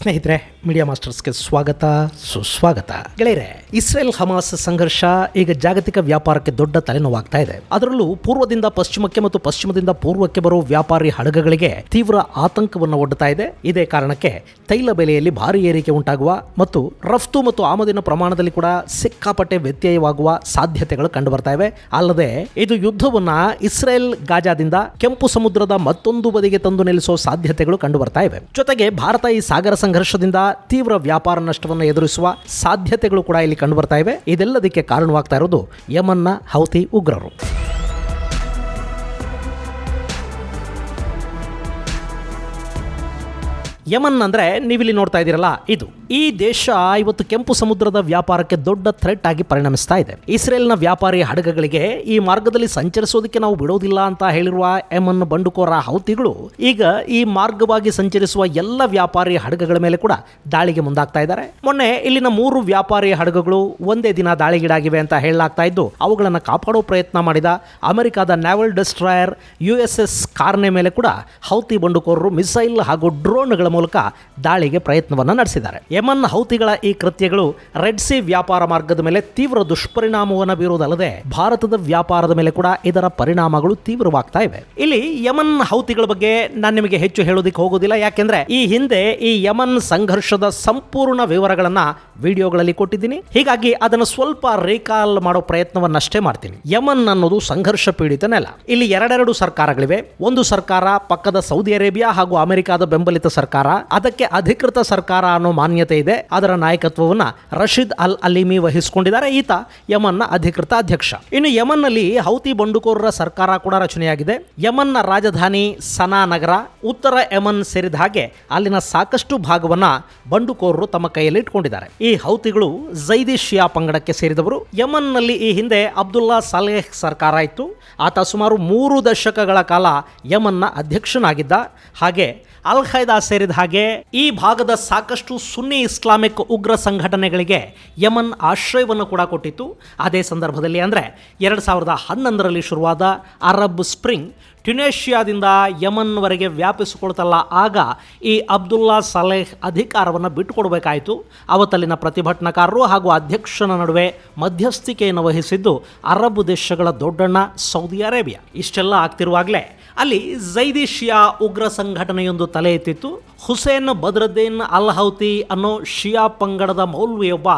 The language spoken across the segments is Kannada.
ಸ್ನೇಹಿತರೆ ಮೀಡಿಯಾ ಮಾಸ್ಟರ್ಸ್ಗೆ ಸ್ವಾಗತ, ಸುಸ್ವಾಗತ. ಗೆಳೆಯರೆ, ಇಸ್ರೇಲ್ ಹಮಾಸ್ ಸಂಘರ್ಷ ಈಗ ಜಾಗತಿಕ ವ್ಯಾಪಾರಕ್ಕೆ ದೊಡ್ಡ ತಲೆನೋವಾಗ್ತಾ ಇದೆ. ಅದರಲ್ಲೂ ಪೂರ್ವದಿಂದ ಪಶ್ಚಿಮಕ್ಕೆ ಮತ್ತು ಪಶ್ಚಿಮದಿಂದ ಪೂರ್ವಕ್ಕೆ ಬರುವ ವ್ಯಾಪಾರಿ ಹಡಗುಗಳಿಗೆ ತೀವ್ರ ಆತಂಕವನ್ನು ಒಡ್ಡುತ್ತಾ ಇದೆ. ಇದೇ ಕಾರಣಕ್ಕೆ ತೈಲ ಬೆಲೆಯಲ್ಲಿ ಭಾರಿ ಏರಿಕೆ ಉಂಟಾಗುವ ಮತ್ತು ರಫ್ತು ಮತ್ತು ಆಮದಿನ ಪ್ರಮಾಣದಲ್ಲಿ ಕೂಡ ಸಿಕ್ಕಾಪಟ್ಟೆ ವ್ಯತ್ಯಯವಾಗುವ ಸಾಧ್ಯತೆಗಳು ಕಂಡು ಬರ್ತಾ ಇವೆ. ಅಲ್ಲದೆ, ಇದು ಯುದ್ಧವನ್ನ ಇಸ್ರೇಲ್ ಗಾಜಾದಿಂದ ಕೆಂಪು ಸಮುದ್ರದ ಮತ್ತೊಂದು ಬದಿಗೆ ತಂದು ನಿಲ್ಲಿಸುವ ಸಾಧ್ಯತೆಗಳು ಕಂಡು ಬರ್ತಾ ಇವೆ. ಜೊತೆಗೆ ಭಾರತ ಈ ಸಾಗರ ಸಂಘರ್ಷದಿಂದ ತೀವ್ರ ವ್ಯಾಪಾರ ನಷ್ಟವನ್ನು ಎದುರಿಸುವ ಸಾಧ್ಯತೆಗಳು ಕೂಡ ಇಲ್ಲಿ ಕಂಡು ಬರ್ತಾ ಇವೆ. ಇದೆಲ್ಲದಕ್ಕೆ ಕಾರಣವಾಗ್ತಾ ಇರೋದು ಯಮನ್ನ ಹೌತಿ ಉಗ್ರರು. ಯಮನ್ ಅಂದ್ರೆ ನೀವಿಲ್ಲಿ ನೋಡ್ತಾ ಇದ್ದೀರಲ್ಲ, ಇದು. ಈ ದೇಶ ಇವತ್ತು ಕೆಂಪು ಸಮುದ್ರದ ವ್ಯಾಪಾರಕ್ಕೆ ದೊಡ್ಡ ಥ್ರೆಟ್ ಆಗಿ ಪರಿಣಮಿಸ್ತಾ ಇದೆ. ಇಸ್ರೇಲ್ನ ವ್ಯಾಪಾರಿ ಹಡಗಗಳಿಗೆ ಈ ಮಾರ್ಗದಲ್ಲಿ ಸಂಚರಿಸೋದಕ್ಕೆ ನಾವು ಬಿಡೋದಿಲ್ಲ ಅಂತ ಹೇಳಿರುವ ಯಮನ್ ಬಂಡುಕೋರ ಹೌತಿಗಳು, ಈಗ ಈ ಮಾರ್ಗವಾಗಿ ಸಂಚರಿಸುವ ಎಲ್ಲ ವ್ಯಾಪಾರಿ ಹಡಗಗಳ ಮೇಲೆ ಕೂಡ ದಾಳಿಗೆ ಮುಂದಾಗ್ತಾ ಇದ್ದಾರೆ. ಮೊನ್ನೆ ಇಲ್ಲಿನ ಮೂರು ವ್ಯಾಪಾರಿ ಹಡಗುಗಳು ಒಂದೇ ದಿನ ದಾಳಿಗೀಡಾಗಿವೆ ಅಂತ ಹೇಳಲಾಗ್ತಾ ಇದ್ದು, ಅವುಗಳನ್ನು ಕಾಪಾಡೋ ಪ್ರಯತ್ನ ಮಾಡಿದ ಅಮೆರಿಕದ naval destroyer U S Carney ಮೇಲೆ ಕೂಡ ಹೌತಿ ಬಂಡುಕೋರರು ಮಿಸೈಲ್ ಹಾಗೂ ಡ್ರೋನ್ಗಳ ಮೂಲಕ ದಾಳಿಗೆ ಪ್ರಯತ್ನವನ್ನು ನಡೆಸಿದ್ದಾರೆ. ಯಮನ್ ಹೌತಿಗಳ ಈ ಕೃತ್ಯಗಳು ರೆಡ್ ಸಿ ವ್ಯಾಪಾರ ಮಾರ್ಗದ ಮೇಲೆ ತೀವ್ರ ದುಷ್ಪರಿಣಾಮವನ್ನು ಬೀರುವುದಲ್ಲದೆ ಭಾರತದ ವ್ಯಾಪಾರದ ಮೇಲೆ ಕೂಡ ಇದರ ಪರಿಣಾಮಗಳು ತೀವ್ರವಾಗ್ತಾ ಇವೆ. ಇಲ್ಲಿ ಯಮನ್ ಹೌತಿಗಳ ಬಗ್ಗೆ ನಾನು ನಿಮಗೆ ಹೆಚ್ಚು ಹೇಳೋದಿಕ್ಕೆ ಹೋಗೋದಿಲ್ಲ. ಯಾಕೆಂದ್ರೆ ಈ ಹಿಂದೆ ಈ ಯಮನ್ ಸಂಘರ್ಷದ ಸಂಪೂರ್ಣ ವಿವರಗಳನ್ನ ವಿಡಿಯೋಗಳಲ್ಲಿ ಕೊಟ್ಟಿದ್ದೀನಿ. ಹೀಗಾಗಿ ಅದನ್ನು ಸ್ವಲ್ಪ ರೀಕಾಲ್ ಮಾಡೋ ಪ್ರಯತ್ನವನ್ನಷ್ಟೇ ಮಾಡ್ತೀನಿ. ಯಮನ್ ಅನ್ನೋದು ಸಂಘರ್ಷ ಪೀಡಿತ ನೆಲ. ಇಲ್ಲಿ ಎರಡೆರಡು ಸರ್ಕಾರಗಳಿವೆ. ಒಂದು ಸರ್ಕಾರ ಪಕ್ಕದ ಸೌದಿ ಅರೇಬಿಯಾ ಹಾಗೂ ಅಮೆರಿಕದ ಬೆಂಬಲಿತ ಸರ್ಕಾರ ಅದಕ್ಕೆ ಅಧಿಕೃತ ಸರ್ಕಾರ ಅನ್ನೋ ಮಾನ್ಯತೆ ಇದೆ. ಅದರ ನಾಯಕತ್ವವನ್ನು ರಶೀದ್ ಅಲ್ ಅಲಿಮಿ ವಹಿಸಿಕೊಂಡಿದ್ದಾರೆ. ಈತ ಯಮನ್ನ ಅಧಿಕೃತ ಅಧ್ಯಕ್ಷ. ಇನ್ನು ಯಮನ್ನಲ್ಲಿ ಹೌತಿ ಬಂಡುಕೋರರ ಸರ್ಕಾರ ಕೂಡ ರಚನೆಯಾಗಿದೆ. ಯಮನ್ನ ರಾಜಧಾನಿ ಸನಾ ನಗರ, ಉತ್ತರ ಯಮನ್ ಸೇರಿದ ಹಾಗೆ ಅಲ್ಲಿನ ಸಾಕಷ್ಟು ಭಾಗವನ್ನ ಬಂಡುಕೋರರು ತಮ್ಮ ಕೈಯಲ್ಲಿ ಇಟ್ಕೊಂಡಿದ್ದಾರೆ. ಈ ಹೌತಿಗಳು ಜೈದಿ ಶಿಯಾ ಪಂಗಡಕ್ಕೆ ಸೇರಿದವರು. ಯಮನ್ನಲ್ಲಿ ಈ ಹಿಂದೆ ಅಬ್ದುಲ್ಲಾ ಸಲೇಹ್ ಸರ್ಕಾರ ಇತ್ತು. ಆತ ಸುಮಾರು ಮೂರು ದಶಕಗಳ ಕಾಲ ಯಮನ್ನ ಅಧ್ಯಕ್ಷನಾಗಿದ್ದ. ಹಾಗೆ ಅಲ್ ಖೈದಾ ಸೇರಿದ ಹಾಗೆ, ಈ ಭಾಗದ ಸಾಕಷ್ಟು ಸುನ್ನಿ ಇಸ್ಲಾಮಿಕ್ ಉಗ್ರ ಸಂಘಟನೆಗಳಿಗೆ ಯಮನ್ ಆಶ್ರಯವನ್ನು ಕೂಡ ಕೊಟ್ಟಿತ್ತು. ಅದೇ ಸಂದರ್ಭದಲ್ಲಿ ಅಂದರೆ ಎರಡು ಸಾವಿರದ ಹನ್ನೊಂದರಲ್ಲಿ ಶುರುವಾದ ಅರಬ್ ಸ್ಪ್ರಿಂಗ್ ಟ್ಯುನೇಷಿಯಾದಿಂದ ಯಮನ್ವರೆಗೆ ವ್ಯಾಪಿಸಿಕೊಳ್ತಲ್ಲ, ಆಗ ಈ ಅಬ್ದುಲ್ಲಾ ಸಲೇಹ್ ಅಧಿಕಾರವನ್ನು ಬಿಟ್ಟುಕೊಡಬೇಕಾಯಿತು. ಅವತ್ತಲ್ಲಿನ ಪ್ರತಿಭಟನಾಕಾರರು ಹಾಗೂ ಅಧ್ಯಕ್ಷನ ನಡುವೆ ಮಧ್ಯಸ್ಥಿಕೆಯನ್ನು ವಹಿಸಿದ್ದು ಅರಬ್ ದೇಶಗಳ ದೊಡ್ಡಣ್ಣ ಸೌದಿ ಅರೇಬಿಯಾ. ಇಷ್ಟೆಲ್ಲ ಆಗ್ತಿರುವಾಗಲೇ ಅಲ್ಲಿ ಜೈದಿ ಶಿಯಾ ಉಗ್ರ ಸಂಘಟನೆಯೊಂದು ತಲೆ ಎತ್ತಿತ್ತು. ಹುಸೇನ್ ಬದ್ರದ್ದೀನ್ ಅಲ್ ಹೌತಿ ಅನ್ನೋ ಶಿಯಾ ಪಂಗಡದ ಮೌಲ್ವಿಯೊಬ್ಬ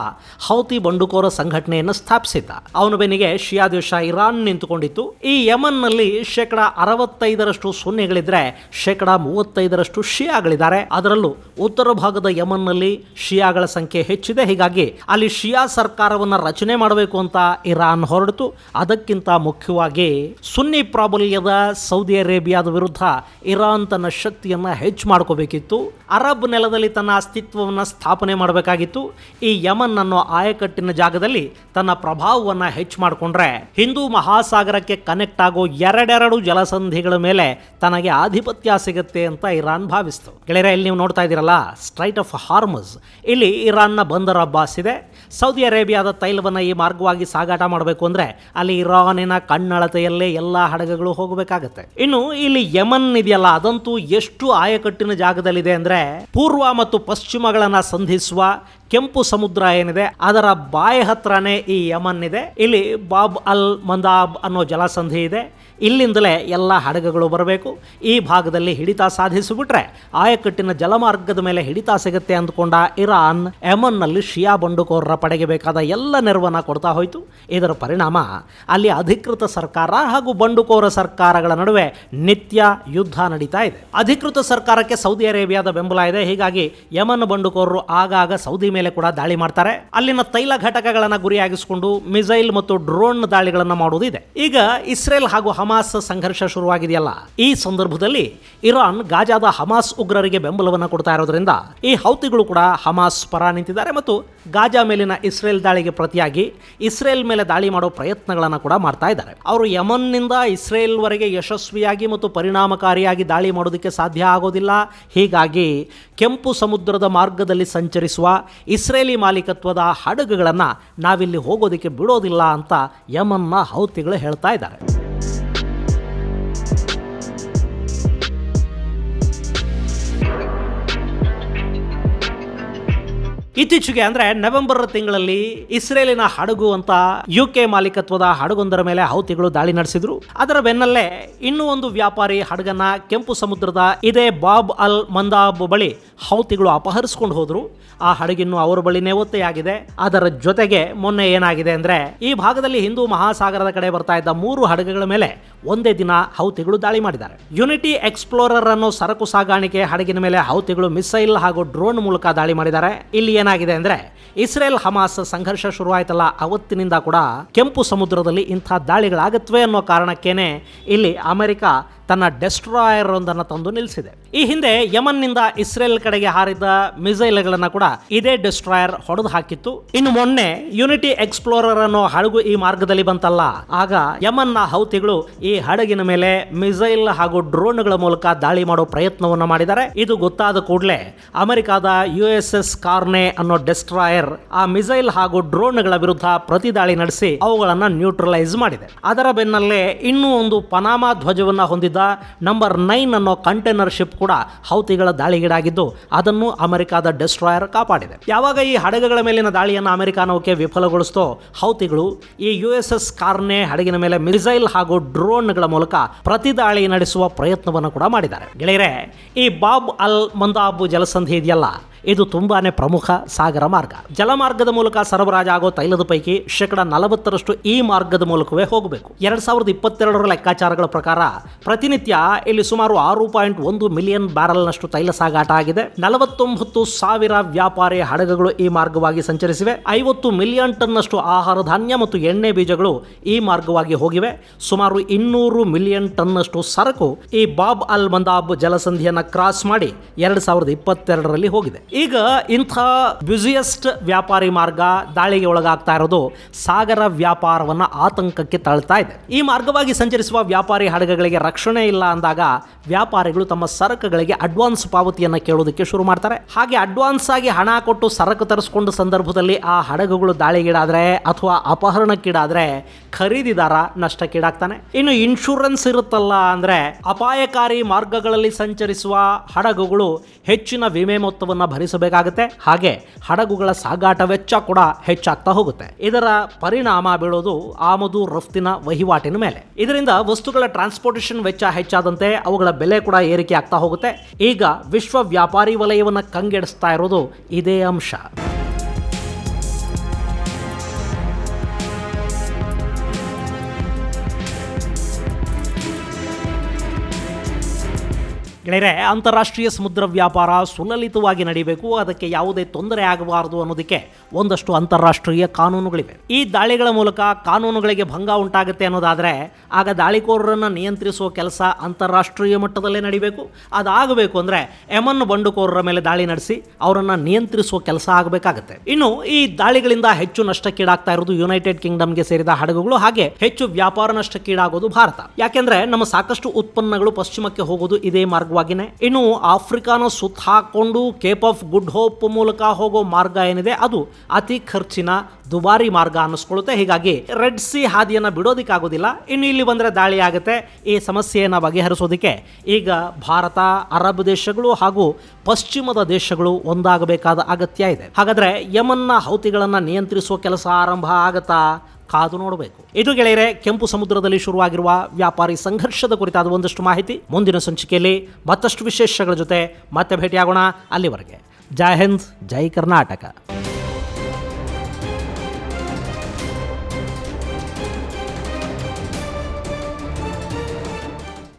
ಹೌತಿ ಬಂಡುಕೋರ ಸಂಘಟನೆಯನ್ನು ಸ್ಥಾಪಿಸಿದ್ದ. ಅವನ ಬೆನ್ನಿಗೆ ಶಿಯಾ ದೇಶ ಇರಾನ್ ನಿಂತುಕೊಂಡಿತ್ತು. ಈ ಯಮನ್ನಲ್ಲಿ ಶೇಕಡ ಅರವತ್ತೈದರಷ್ಟು ಸೊನ್ನೆಗಳಿದ್ರೆ ಶೇಕಡ ಮೂವತ್ತೈದರಷ್ಟು ಶಿಯಾಗಳಿದ್ದಾರೆ. ಅದರಲ್ಲೂ ಉತ್ತರ ಭಾಗದ ಯಮನ್ನಲ್ಲಿ ಶಿಯಾಗಳ ಸಂಖ್ಯೆ ಹೆಚ್ಚಿದೆ. ಹೀಗಾಗಿ ಅಲ್ಲಿ ಶಿಯಾ ಸರ್ಕಾರವನ್ನು ರಚನೆ ಮಾಡಬೇಕು ಅಂತ ಇರಾನ್ ಹೊರಡಿತು. ಅದಕ್ಕಿಂತ ಮುಖ್ಯವಾಗಿ ಸುನ್ನಿ ಪ್ರಾಬಲ್ಯದ ಸೌದಿ ಅರೇಬಿಯಾದ ವಿರುದ್ಧ ಇರಾನ್ ತನ್ನ ಶಕ್ತಿಯನ್ನು ಹೆಚ್ಚು ಮಾಡ್ಕೋಬೇಕಿತ್ತು. ಅರಬ್ ನೆಲದಲ್ಲಿ ತನ್ನ ಅಸ್ತಿತ್ವವನ್ನು ಸ್ಥಾಪನೆ ಮಾಡಬೇಕಾಗಿತ್ತು. ಈ ಯಮನ್ ಅನ್ನೋ ಆಯಕಟ್ಟಿನ ಜಾಗದಲ್ಲಿ ತನ್ನ ಪ್ರಭಾವವನ್ನು ಹೆಚ್ಚು ಮಾಡಿಕೊಂಡ್ರೆ ಹಿಂದೂ ಮಹಾಸಾಗರಕ್ಕೆ ಕನೆಕ್ಟ್ ಆಗೋ ಎರಡೆರಡು ಜಲಸಂಧಿಗಳ ಮೇಲೆ ತನಗೆ ಆಧಿಪತ್ಯ ಸಿಗುತ್ತೆ ಅಂತ ಇರಾನ್ ಭಾವಿಸ್ತು. ಗೆಳೆಯರೆ, ಇಲ್ಲಿ ನೀವು ನೋಡ್ತಾ ಇದ್ದೀರಲ್ಲ ಸ್ಟ್ರೈಟ್ ಆಫ್ ಹಾರ್ಮಸ್ ಇಲ್ಲಿ ಇರಾನ್ನ ಬಂದರ್ ಅಬ್ಬಾಸ್ ಇದೆ. ಸೌದಿ ಅರೇಬಿಯಾದ ತೈಲವನ್ನು ಈ ಮಾರ್ಗವಾಗಿ ಸಾಗಾಟ ಮಾಡಬೇಕು ಅಂದರೆ ಅಲ್ಲಿ ಇರಾನಿನ ಕಣ್ಣಳತೆಯಲ್ಲೇ ಎಲ್ಲ ಹಡಗುಗಳು ಹೋಗಬೇಕಾಗತ್ತೆ. ಇನ್ನು ಇಲ್ಲಿ ಯಮನ್ ಇದೆಯಲ್ಲ, ಅದಂತೂ ಎಷ್ಟು ಆಯಕಟ್ಟಿನ ಜಾಗದಲ್ಲಿದೆ ಅಂದರೆ ಪೂರ್ವ ಮತ್ತು ಪಶ್ಚಿಮಗಳನ್ನು ಸಂಧಿಸುವ ಕೆಂಪು ಸಮುದ್ರ ಏನಿದೆ, ಅದರ ಬಾಯಿ ಹತ್ರನೇ ಈ ಯಮನ್ ಇದೆ ಇಲ್ಲಿ ಬಾಬ್ ಅಲ್ ಮಂದಾಬ್ ಅನ್ನೋ ಜಲಸಂಧಿ ಇದೆ. ಇಲ್ಲಿಂದಲೇ ಎಲ್ಲ ಹಡಗುಗಳು ಬರಬೇಕು. ಈ ಭಾಗದಲ್ಲಿ ಹಿಡಿತ ಸಾಧಿಸಿಬಿಟ್ರೆ ಆಯಕಟ್ಟಿನ ಜಲಮಾರ್ಗದ ಮೇಲೆ ಹಿಡಿತ ಸಿಗುತ್ತೆ ಅಂದ್ಕೊಂಡ ಇರಾನ್ ಯಮನ್ನಲ್ಲಿ ಶಿಯಾ ಬಂಡುಕೋರರ ಪಡೆಗೆ ಬೇಕಾದ ಎಲ್ಲ ನೆರವನ್ನು ಕೊಡ್ತಾ ಹೋಯಿತು. ಇದರ ಪರಿಣಾಮ ಅಲ್ಲಿ ಅಧಿಕೃತ ಸರ್ಕಾರ ಹಾಗೂ ಬಂಡುಕೋರ ಸರ್ಕಾರಗಳ ನಡುವೆ ನಿತ್ಯ ಯುದ್ಧ ನಡೀತಾ ಇದೆ. ಅಧಿಕೃತ ಸರ್ಕಾರಕ್ಕೆ ಸೌದಿ ಅರೇಬಿಯಾದ ಬೆಂಬಲ ಇದೆ. ಹೀಗಾಗಿ ಯಮನ್ ಬಂಡುಕೋರರು ಆಗಾಗ ಸೌದಿ ಕೂಡ ದಾಳಿ ಮಾಡ್ತಾರೆ. ಅಲ್ಲಿನ ತೈಲ ಘಟಕಗಳನ್ನು ಗುರಿಯಾಗಿಸಿಕೊಂಡು ಮಿಸೈಲ್ ಮತ್ತು ಡ್ರೋನ್ ದಾಳಿಗಳನ್ನು ಮಾಡುವುದಿದೆ ಈಗ ಇಸ್ರೇಲ್ ಹಾಗೂ ಹಮಾಸ್ ಸಂಘರ್ಷ ಶುರುವಾಗಿದೆಯಲ್ಲ. ಈ ಸಂದರ್ಭದಲ್ಲಿ ಇರಾನ್ ಗಾಜಾದ ಹಮಾಸ್ ಉಗ್ರರಿಗೆ ಬೆಂಬಲವನ್ನು ಕೊಡ್ತಾ ಇರೋದ್ರಿಂದ ಈ ಹೌತಿಗಳು ಕೂಡ ಹಮಾಸ್ ಪರ ನಿಂತಿದ್ದಾರೆ ಮತ್ತು ಗಾಜಾ ಮೇಲಿನ ಇಸ್ರೇಲ್ ದಾಳಿಗೆ ಪ್ರತಿಯಾಗಿ ಇಸ್ರೇಲ್ ಮೇಲೆ ದಾಳಿ ಮಾಡೋ ಪ್ರಯತ್ನಗಳನ್ನು ಕೂಡ ಮಾಡ್ತಾ ಇದ್ದಾರೆ. ಅವರು ಯಮನ್ನಿಂದ ಇಸ್ರೇಲ್ ವರೆಗೆ ಯಶಸ್ವಿಯಾಗಿ ಮತ್ತು ಪರಿಣಾಮಕಾರಿಯಾಗಿ ದಾಳಿ ಮಾಡೋದಕ್ಕೆ ಸಾಧ್ಯ ಆಗೋದಿಲ್ಲ. ಹೀಗಾಗಿ ಕೆಂಪು ಸಮುದ್ರದ ಮಾರ್ಗದಲ್ಲಿ ಸಂಚರಿಸುವ ಇಸ್ರೇಲಿ ಮಾಲೀಕತ್ವದ ಹಡಗುಗಳನ್ನು ನಾವಿಲ್ಲಿ ಹೋಗೋದಕ್ಕೆ ಬಿಡೋದಿಲ್ಲ ಅಂತ ಯಮನ್ನ ಹೌತಿಗಳು ಹೇಳ್ತಾ ಇದ್ದಾರೆ. ಇತ್ತೀಚೆಗೆ ಅಂದ್ರೆ ನವೆಂಬರ್ ತಿಂಗಳಲ್ಲಿ ಇಸ್ರೇಲಿನ ಹಡಗು ಅಂತ ಯು ಕೆ ಮಾಲೀಕತ್ವದ ಹಡಗೊಂದರ ಮೇಲೆ ಹೌತಿಗಳು ದಾಳಿ ನಡೆಸಿದ್ರು. ಅದರ ಬೆನ್ನಲ್ಲೇ ಇನ್ನೂ ಒಂದು ವ್ಯಾಪಾರಿ ಹಡಗನ್ನ ಕೆಂಪು ಸಮುದ್ರದ ಇದೇ ಬಾಬ್ ಅಲ್ ಮಂದಾಬ್ ಬಳಿ ಹೌತಿಗಳು ಅಪಹರಿಸಿಕೊಂಡು ಹೋದ್ರು. ಆ ಹಡಗಿನ್ನು ಅವರ ಬಳಿನೇ ಒತ್ತೆಯಾಗಿದೆ. ಅದರ ಜೊತೆಗೆ ಮೊನ್ನೆ ಏನಾಗಿದೆ ಅಂದ್ರೆ ಈ ಭಾಗದಲ್ಲಿ ಹಿಂದೂ ಮಹಾಸಾಗರದ ಕಡೆ ಬರ್ತಾ ಇದ್ದ ಮೂರು ಹಡಗುಗಳ ಮೇಲೆ ಒಂದೇ ದಿನ ಹೌತಿಗಳು ದಾಳಿ ಮಾಡಿದ್ದಾರೆ. ಯುನಿಟಿ ಎಕ್ಸ್ಪ್ಲೋರರ್ ಅನ್ನೋ ಸರಕು ಸಾಗಾಣಿಕೆ ಹಡಗಿನ ಮೇಲೆ ಹೌತಿಗಳು ಮಿಸೈಲ್ ಹಾಗೂ ಡ್ರೋನ್ ಮೂಲಕ ದಾಳಿ ಮಾಡಿದ್ದಾರೆ. ಇಲ್ಲಿ ಏನಾಗಿದೆ ಅಂದ್ರೆ, ಇಸ್ರೇಲ್ ಹಮಾಸ್ ಸಂಘರ್ಷ ಶುರುವಾಯ್ತಲ್ಲ, ಅವತ್ತಿನಿಂದ ಕೂಡ ಕೆಂಪು ಸಮುದ್ರದಲ್ಲಿ ಇಂಥ ದಾಳಿಗಳಾಗತ್ವೆ ಅನ್ನೋ ಕಾರಣಕ್ಕೇನೆ ಇಲ್ಲಿ ಅಮೆರಿಕ ತನ್ನ ಡೆಸ್ಟ್ರಾಯರ್ ಒಂದನ್ನು ತಂದು ನಿಲ್ಲಿಸಿದೆ. ಈ ಹಿಂದೆ ಯಮನ್ನಿಂದ ಇಸ್ರೇಲ್ ಕಡೆಗೆ ಹಾರಿದ ಮಿಸೈಲ್ಗಳನ್ನು ಕೂಡ ಇದೇ ಡೆಸ್ಟ್ರಾಯರ್ ಹೊಡೆದು ಹಾಕಿತ್ತು. ಇನ್ನು ಮೊನ್ನೆ ಯುನಿಟಿ ಎಕ್ಸ್ಪ್ಲೋರರ್ ಅನ್ನೋ ಹಡಗು ಈ ಮಾರ್ಗದಲ್ಲಿ ಬಂತಲ್ಲ. ಆಗ ಯಮನ್ನ ಹೌತಿಗಳು ಈ ಹಡಗಿನ ಮೇಲೆ ಮಿಸೈಲ್ ಹಾಗೂ ಡ್ರೋನ್ಗಳ ಮೂಲಕ ದಾಳಿ ಮಾಡೋ ಪ್ರಯತ್ನವನ್ನು ಮಾಡಿದ್ದಾರೆ. ಇದು ಗೊತ್ತಾದ ಕೂಡಲೇ ಅಮೆರಿಕದ ಯು ಎಸ್ ಎಸ್ ಕಾರ್ನೆ ಅನ್ನೋ ಡೆಸ್ಟ್ರಾಯರ್ ಆ ಮಿಸೈಲ್ ಹಾಗೂ ಡ್ರೋನ್ಗಳ ವಿರುದ್ಧ ಪ್ರತಿದಾಳಿ ನಡೆಸಿ ಅವುಗಳನ್ನು ನ್ಯೂಟ್ರಲೈಸ್ ಮಾಡಿದೆ. ಅದರ ಬೆನ್ನಲ್ಲೇ ಇನ್ನೂ ಒಂದು ಪನಾಮಾ ಧ್ವಜವನ್ನ ಹೊಂದಿದ್ದ ನಂಬರ್ ನೈನ್ ಅನ್ನೋ ಕಂಟೈನರ್ ಶಿಪ್ ಕೂಡ ಹೌತಿಗಳ ದಾಳಿಗೀಡಾಗಿದ್ದು, ಅದನ್ನು ಅಮೆರಿಕದ ಡೆಸ್ಟ್ರಾಯರ್ ಕಾಪಾಡಿದೆ. ಯಾವಾಗ ಈ ಹಡಗುಗಳ ಮೇಲಿನ ದಾಳಿಯನ್ನು ಅಮೆರಿಕ ನೌಕೆ ವಿಫಲಗೊಳಿಸ್ತೋ, ಹೌತಿಗಳು ಈ ಯು ಎಸ್ ಎಸ್ ಕಾರ್ನೆ ಹಡಗಿನ ಮೇಲೆ ಮಿಸೈಲ್ ಹಾಗೂ ಡ್ರೋನ್ಗಳ ಮೂಲಕ ಪ್ರತಿದಾಳಿ ನಡೆಸುವ ಪ್ರಯತ್ನವನ್ನು ಕೂಡ ಮಾಡಿದ್ದಾರೆ. ಗೆಳೆಯರೆ, ಈ ಬಾಬ್ ಅಲ್ ಮಂದಾಬು ಜಲಸಂಧಿ ಇದೆಯಲ್ಲ? ಇದು ತುಂಬಾ ಪ್ರಮುಖ ಸಾಗರ ಮಾರ್ಗ. ಜಲಮಾರ್ಗದ ಮೂಲಕ ಸರಬರಾಜಾಗೋ ತೈಲದ ಪೈಕಿ ಶೇಕಡ ನಲವತ್ತರಷ್ಟು ಈ ಮಾರ್ಗದ ಮೂಲಕವೇ ಹೋಗಬೇಕು. ಎರಡು ಸಾವಿರದ ಇಪ್ಪತ್ತೆರಡರ ಲೆಕ್ಕಾಚಾರಗಳ ಪ್ರಕಾರ ಪ್ರತಿನಿತ್ಯ ಇಲ್ಲಿ ಸುಮಾರು ಆರು ಪಾಯಿಂಟ್ ಒಂದು ಮಿಲಿಯನ್ ಬ್ಯಾರಲ್ನಷ್ಟು ತೈಲ ಸಾಗಾಟ ಆಗಿದೆ. ನಲವತ್ತೊಂಬತ್ತು ಸಾವಿರ ವ್ಯಾಪಾರಿ ಹಡಗುಗಳು ಈ ಮಾರ್ಗವಾಗಿ ಸಂಚರಿಸಿವೆ. ಐವತ್ತು ಮಿಲಿಯನ್ ಟನ್ನಷ್ಟು ಆಹಾರ ಧಾನ್ಯ ಮತ್ತು ಎಣ್ಣೆ ಬೀಜಗಳು ಈ ಮಾರ್ಗವಾಗಿ ಹೋಗಿವೆ. ಸುಮಾರು ಇನ್ನೂರು ಮಿಲಿಯನ್ ಟನ್ನಷ್ಟು ಸರಕು ಈ ಬಾಬ್ ಅಲ್ ಮಂದಾಬ್ ಜಲಸಂಧಿಯನ್ನ ಕ್ರಾಸ್ ಮಾಡಿ ಎರಡು ಸಾವಿರದ ಇಪ್ಪತ್ತೆರಡರಲ್ಲಿ ಹೋಗಿದೆ. ಈಗ ಇಂಥ ಬ್ಯುಸಿಯೆಸ್ಟ್ ವ್ಯಾಪಾರಿ ಮಾರ್ಗ ದಾಳಿಗೆ ಒಳಗಾಗ್ತಾ ಇರೋದು ಸಾಗರ ವ್ಯಾಪಾರವನ್ನು ಆತಂಕಕ್ಕೆ ತಳ್ತಾ ಇದೆ. ಈ ಮಾರ್ಗವಾಗಿ ಸಂಚರಿಸುವ ವ್ಯಾಪಾರಿ ಹಡಗುಗಳಿಗೆ ರಕ್ಷಣೆ ಇಲ್ಲ ಅಂದಾಗ ವ್ಯಾಪಾರಿಗಳು ತಮ್ಮ ಸರಕುಗಳಿಗೆ ಅಡ್ವಾನ್ಸ್ ಪಾವತಿಯನ್ನು ಕೇಳೋದಕ್ಕೆ ಶುರು ಮಾಡ್ತಾರೆ. ಹಾಗೆ ಅಡ್ವಾನ್ಸ್ ಆಗಿ ಹಣ ಕೊಟ್ಟು ಸರಕು ತರಿಸ್ಕೊಂಡ ಸಂದರ್ಭದಲ್ಲಿ ಆ ಹಡಗುಗಳು ದಾಳಿಗೀಡಾದರೆ ಅಥವಾ ಅಪಹರಣಕ್ಕೀಡಾದರೆ ಖರೀದಿದಾರ ನಷ್ಟಕ್ಕೀಡಾಗ್ತಾನೆ. ಇನ್ನು ಇನ್ಶೂರೆನ್ಸ್ ಇರುತ್ತಲ್ಲ ಅಂದ್ರೆ ಅಪಾಯಕಾರಿ ಮಾರ್ಗಗಳಲ್ಲಿ ಸಂಚರಿಸುವ ಹಡಗುಗಳು ಹೆಚ್ಚಿನ ವಿಮೆ ಮೊತ್ತವನ್ನು ಭರಿಸಬೇಕಾಗುತ್ತೆ ಹಾಗೆ ಹಡಗುಗಳ ಸಾಗಾಟ ವೆಚ್ಚ ಕೂಡ ಹೆಚ್ಚಾಗ್ತಾ ಹೋಗುತ್ತೆ. ಇದರ ಪರಿಣಾಮ ಬೀಳೋದು ಆಮದು ರಫ್ತಿನ ವಹಿವಾಟಿನ ಮೇಲೆ. ಇದರಿಂದ ವಸ್ತುಗಳ ಟ್ರಾನ್ಸ್ಪೋರ್ಟೇಷನ್ ವೆಚ್ಚ ಹೆಚ್ಚಾದಂತೆ ಅವುಗಳ ಬೆಲೆ ಕೂಡ ಏರಿಕೆ ಆಗ್ತಾ ಹೋಗುತ್ತೆ. ಈಗ ವಿಶ್ವ ವ್ಯಾಪಾರಿ ವಲಯವನ್ನು ಕಂಗೆಡಿಸ್ತಾ ಇರೋದು ಇದೇ ಅಂಶ. ಗೆಳೆಯರೆ, ಅಂತಾರಾಷ್ಟ್ರೀಯ ಸಮುದ್ರ ವ್ಯಾಪಾರ ಸುಲಲಿತವಾಗಿ ನಡೀಬೇಕು. ಅದಕ್ಕೆ ಯಾವುದೇ ತೊಂದರೆ ಆಗಬಾರದು ಅನ್ನೋದಕ್ಕೆ ಒಂದಷ್ಟು ಅಂತಾರಾಷ್ಟ್ರೀಯ ಕಾನೂನುಗಳಿವೆ. ಈ ದಾಳಿಗಳ ಮೂಲಕ ಕಾನೂನುಗಳಿಗೆ ಭಂಗ ಉಂಟಾಗುತ್ತೆ ಅನ್ನೋದಾದರೆ, ಆಗ ದಾಳಿಕೋರರನ್ನು ನಿಯಂತ್ರಿಸುವ ಕೆಲಸ ಅಂತಾರಾಷ್ಟ್ರೀಯ ಮಟ್ಟದಲ್ಲೇ ನಡೀಬೇಕು. ಅದಾಗಬೇಕು ಅಂದರೆ ಎಮನ್ ಬಂಡುಕೋರರ ಮೇಲೆ ದಾಳಿ ನಡೆಸಿ ಅವರನ್ನು ನಿಯಂತ್ರಿಸುವ ಕೆಲಸ ಆಗಬೇಕಾಗುತ್ತೆ. ಇನ್ನು ಈ ದಾಳಿಗಳಿಂದ ಹೆಚ್ಚು ನಷ್ಟಕ್ಕೀಡಾಗ್ತಾ ಇರೋದು ಯುನೈಟೆಡ್ ಕಿಂಗ್ಡಮ್ಗೆ ಸೇರಿದ ಹಡಗುಗಳು, ಹಾಗೆ ಹೆಚ್ಚು ವ್ಯಾಪಾರ ನಷ್ಟಕ್ಕೀಡಾಗೋದು ಭಾರತ. ಯಾಕೆಂದ್ರೆ ನಮ್ಮ ಸಾಕಷ್ಟು ಉತ್ಪನ್ನಗಳು ಪಶ್ಚಿಮಕ್ಕೆ ಹೋಗೋದು ಇದೇ ಮಾರ್ಗವಾಗಿನೇ ಇನ್ನು ಆಫ್ರಿಕಾನ ಸುತ್ತ ಹಾಕೊಂಡು ಕೇಪ್ ಆಫ್ ಗುಡ್ ಹೋಪ್ ಮೂಲಕ ಹೋಗೋ ಮಾರ್ಗ ಏನಿದೆ ಅದು ಅತಿ ಖರ್ಚಿನ ದುಬಾರಿ ಮಾರ್ಗ ಅನ್ನಿಸ್ಕೊಳ್ಳುತ್ತೆ ಹೀಗಾಗಿ ರೆಡ್ ಸಿ ಹಾದಿಯನ್ನು ಬಿಡೋದಕ್ಕಾಗೋದಿಲ್ಲ ಇನ್ನು ಇಲ್ಲಿ ಬಂದರೆ ದಾಳಿ ಆಗುತ್ತೆ ಈ ಸಮಸ್ಯೆಯನ್ನು ಬಗೆಹರಿಸೋದಕ್ಕೆ ಈಗ ಭಾರತ ಅರಬ್ ದೇಶಗಳು ಹಾಗೂ ಪಶ್ಚಿಮದ ದೇಶಗಳು ಒಂದಾಗಬೇಕಾದ ಅಗತ್ಯ ಇದೆ ಹಾಗಾದರೆ ಯಮನ್ನ ಹೌತಿಗಳನ್ನು ನಿಯಂತ್ರಿಸುವ ಕೆಲಸ ಆರಂಭ ಆಗತ್ತಾ ಕಾದು ನೋಡಬೇಕು. ಇದು ಗೆಳೆಯರೆ, ಕೆಂಪು ಸಮುದ್ರದಲ್ಲಿ ಶುರುವಾಗಿರುವ ವ್ಯಾಪಾರಿ ಸಂಘರ್ಷದ ಕುರಿತಾದ ಒಂದಷ್ಟು ಮಾಹಿತಿ ಮುಂದಿನ ಸಂಚಿಕೆಯಲ್ಲಿ ಮತ್ತಷ್ಟು ವಿಶೇಷಗಳ ಜೊತೆ ಮತ್ತೆ ಭೇಟಿಯಾಗೋಣ ಅಲ್ಲಿವರೆಗೆ. ಜೈ ಹಿಂದ್, ಜೈ ಕರ್ನಾಟಕ.